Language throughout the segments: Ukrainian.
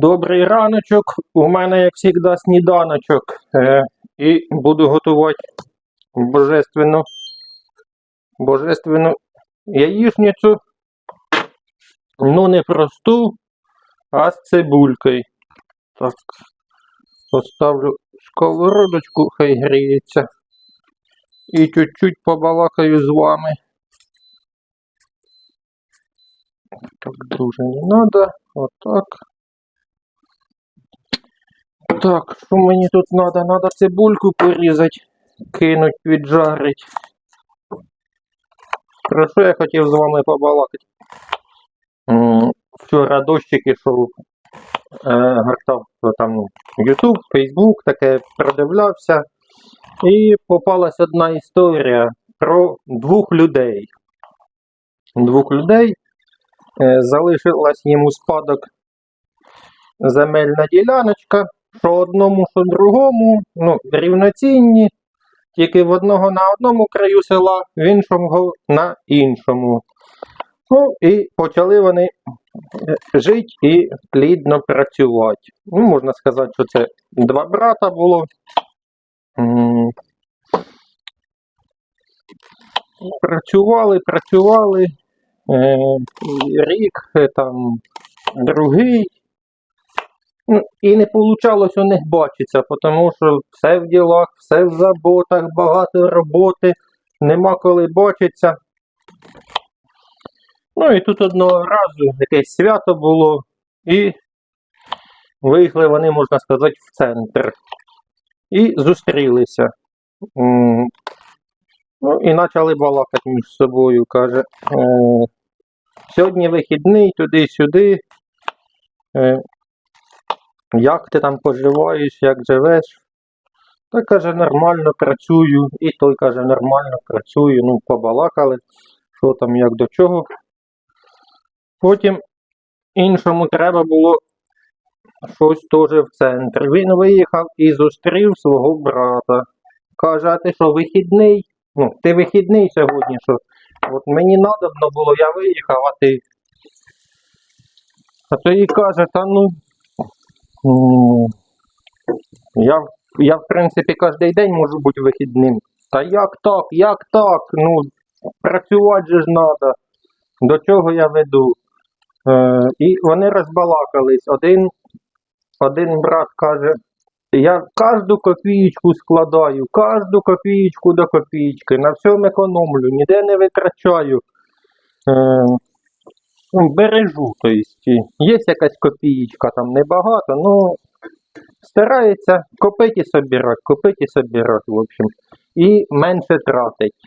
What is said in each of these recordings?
Добрий раночок. У мене, як завжди, сніданочок. Е, і буду готувати божественну, божественну яєчницю. Ну, не просту, а з цибулькою. Так, поставлю сковородочку, хай гріється. І чуть-чуть побалакаю з вами. Так дуже не треба. Отак. Так, що мені тут треба? Треба цибульку порізати, кинуть, піджарити. Про що я хотів з вами побалакати? Вчора дощик ішов, е, гортав там YouTube, Facebook, таке продивлявся. І попалась одна історія про двох людей. Двох людей е, залишилась їм у спадок земельна діляночка, що одному, що другому, ну, рівноцінні, тільки в одного на одному краю села, в іншому на іншому. Ну, і почали вони жити і плідно працювати. Ну, можна сказати, що це два брата було. Працювали, працювали. Е, рік, е, там, другий. Ну, і не вийшло у них бачитися, тому що все в ділах, все в заботах, багато роботи, нема коли бачитися. Ну і тут одного разу якесь свято було, і вийшли вони, можна сказати, в центр. І зустрілися. Ну, і почали балакати між собою. Каже, е, сьогодні вихідний, туди-сюди. Як ти там поживаєш, як живеш? Той каже, нормально працюю. І той каже, нормально працюю. Ну, побалакали, що там, як до чого. Потім іншому треба було щось теж в центр. Він виїхав і зустрів свого брата. Каже, а ти що, вихідний? Ну, ти вихідний сьогодні, що? От мені надобно було, я виїхав, а ти. А той і каже, та ну. Я, я в принципі кожен день можу бути вихідним. Та як так, як так? Ну, працювати же ж треба. До чого я веду? Е, і вони розбалакались. Один, один брат каже, я кожну копієчку складаю, кожну копієчку до копієчки, на всьому економлю, ніде не витрачаю. Е, бережу, тобто. Є якась копієчка, там небагато, ну старається копити і собирати, копити і собирати, в общем. І менше тратить.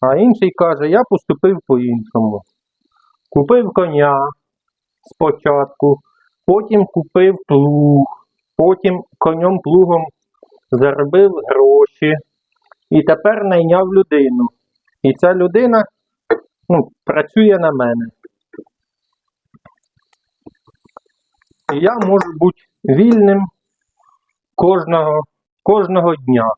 А інший каже, я поступив по-іншому. Купив коня спочатку, потім купив плуг, потім конем плугом заробив гроші і тепер найняв людину. І ця людина ну, працює на мене. І я можу бути вільним кожного, кожного дня.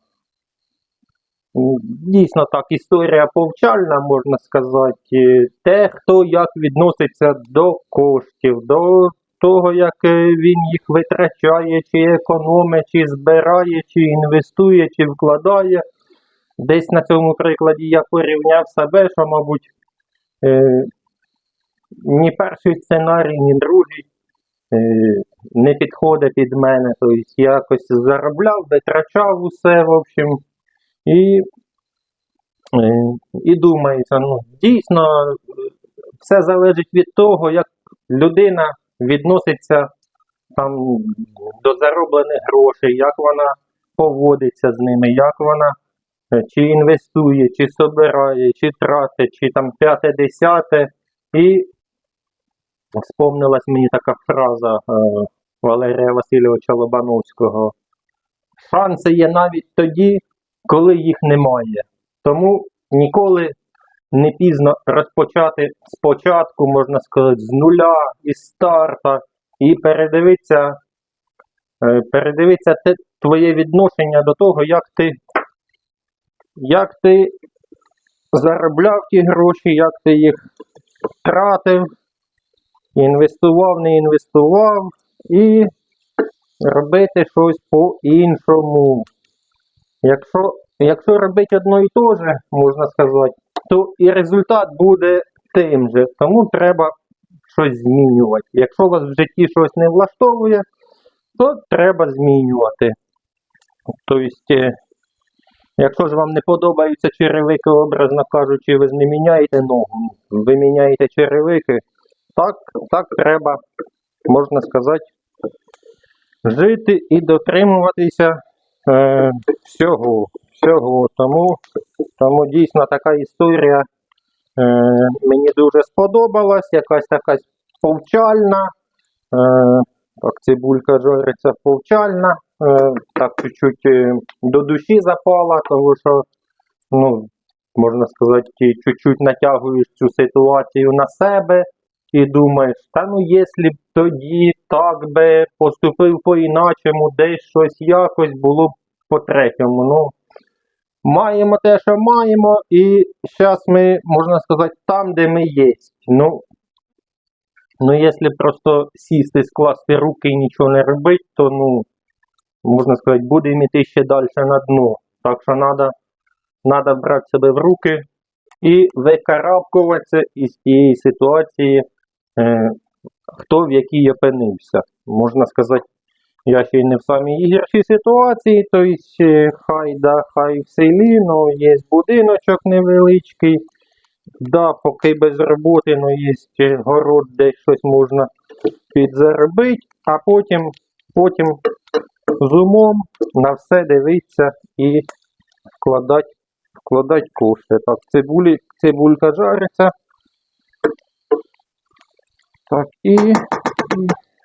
Дійсно так, історія повчальна, можна сказати. Те, хто як відноситься до коштів, до того, як е, він їх витрачає, чи економить, чи збирає, чи інвестує, чи вкладає. Десь на цьому прикладі я порівняв себе, що, мабуть, ні перший сценарій, ні другий е, не підходить під мене. Тобто якось заробляв, витрачав усе, в общем. І, е, і думається, ну, дійсно, е, все залежить від того, як людина відноситься там, до зароблених грошей, як вона поводиться з ними, як вона е, чи інвестує, чи собирає, чи тратить, чи там п'яте, десяте. І Вспомнилась мені така фраза е, Валерія Васильовича Лобановського. Шанси є навіть тоді, коли їх немає. Тому ніколи не пізно розпочати спочатку, можна сказати, з нуля, із старта, і передивитися, е, передивитися те, твоє відношення до того, як ти, як ти заробляв ті гроші, як ти їх тратив, інвестував, не інвестував, і робити щось по-іншому. Якщо, якщо робити одно і те же, можна сказати, то і результат буде тим же. Тому треба щось змінювати. Якщо вас в житті щось не влаштовує, то треба змінювати. Тобто, якщо ж вам не подобаються черевики, образно кажучи, ви ж не міняєте ногу, ви міняєте черевики, так, так треба, можна сказати, жити і дотримуватися е, всього. всього. Тому, тому дійсно така історія е, мені дуже сподобалась, якась така повчальна. Е, так, цибулька жариться повчальна. Е, так чуть-чуть е, до душі запала, тому що, ну, можна сказати, чуть-чуть натягуєш цю ситуацію на себе і думаєш, та ну якщо б тоді так би поступив по-іначому, десь щось якось було б по-третьому. Ну, маємо те, що маємо, і зараз ми, можна сказати, там, де ми є. Ну, ну, якщо просто сісти, скласти руки і нічого не робити, то ну, можна сказати, будемо йти ще далі на дно. Так що треба надо брати себе в руки і викарабкуватися із тієї ситуації, е, хто в якій опинився. Можна сказати, я ще й не в самій гіршій ситуації, тобто хай да, хай в селі, ну є будиночок невеличкий. Да, поки без роботи, ну є город, де щось можна підзаробити, а потім, потім з умом на все дивитися і вкладати, вкладати кошти. Так, цибулі, цибулька жариться. Так, і,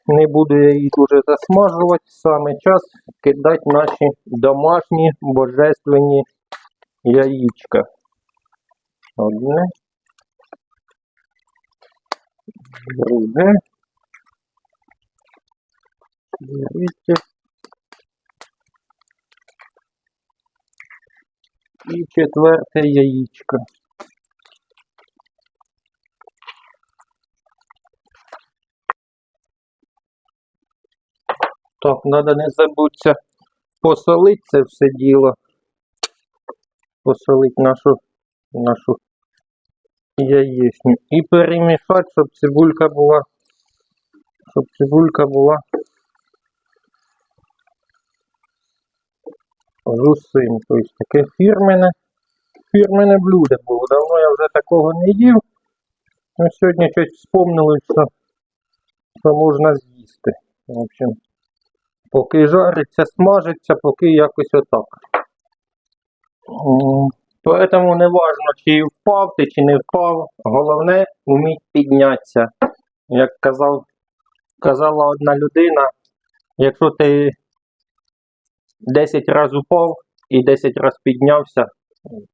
не буду я її дуже засмажувати. Саме час кидати наші домашні божественні яєчка. Одне. Друге. Третє. І четверте яєчко. Так, треба не забудься посолити це все діло. Посолити нашу, нашу яєчню. І перемішати, щоб цибулька була, щоб цибулька була з усім. Тобто таке фірмене, фірмене блюдо було. Давно я вже такого не їв. Ну, сьогодні щось вспомнили, що, що можна з'їсти. В общем, поки жариться, смажиться, поки якось отак. М, Поэтому не важно, чи впав ти, чи не впав. Головне вміть піднятися. Як казав, казала одна людина, якщо ти 10 разів упав і 10 разів піднявся,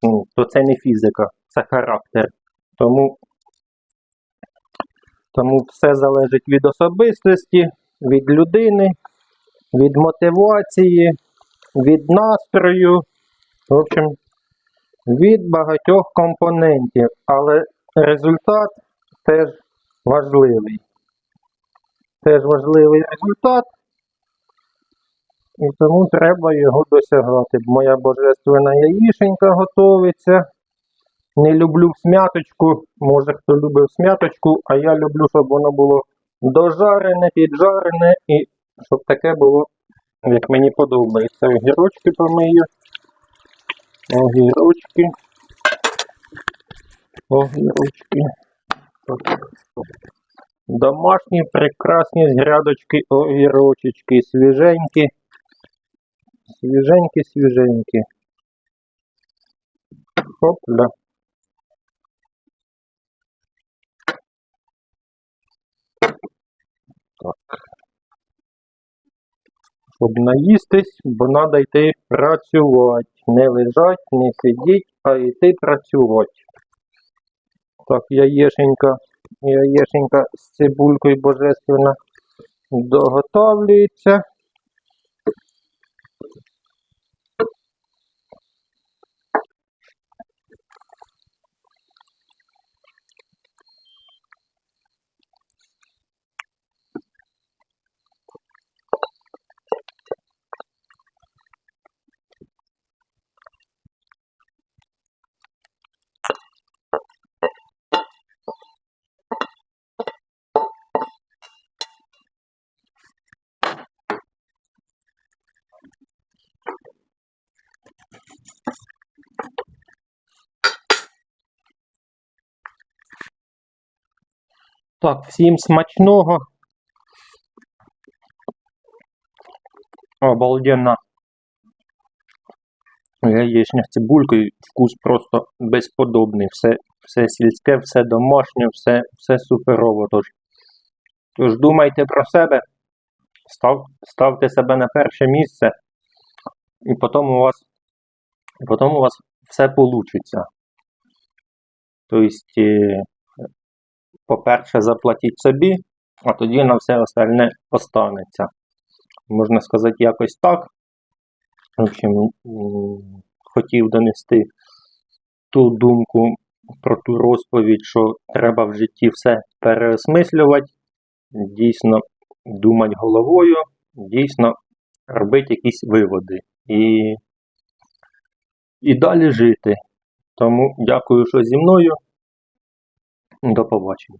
ну, то це не фізика, це характер. Тому, тому все залежить від особистості, від людини, від мотивації, від настрою. В общем, від багатьох компонентів, але результат теж важливий. Теж важливий результат, і тому треба його досягати. Моя божественна яїшенька готовиться. Не люблю смяточку, може хто любив смяточку, а я люблю, щоб воно було дожарене, піджарене і щоб таке було, як мені подобається. Огірочки помию. Огірочки. Огірочки. Домашні прекрасні з грядочки огірочечки. Свіженькі. Свіженькі, свіженькі. Хопля. Так. Щоб наїстись, бо треба йти працювати. Не лежать, не сидіть, а йти працювати. Так, яєшенька, яєшенька з цибулькою божественна доготовлюється. Так, всім смачного. Обалденно. Яєчня з цибулькою, вкус просто безподобний. Все, все сільське, все домашнє, все, все суперово. Тож, тож думайте про себе, став, ставте себе на перше місце, і потім у вас, потім у вас все вийде. Тобто, е, по-перше, заплатіть собі, а тоді на все остальне останеться. Можна сказати, якось так. В общем, хотів донести ту думку про ту розповідь, що треба в житті все переосмислювати, дійсно думати головою, дійсно робити якісь виводи і, і далі жити. Тому дякую, що зі мною. До побачення.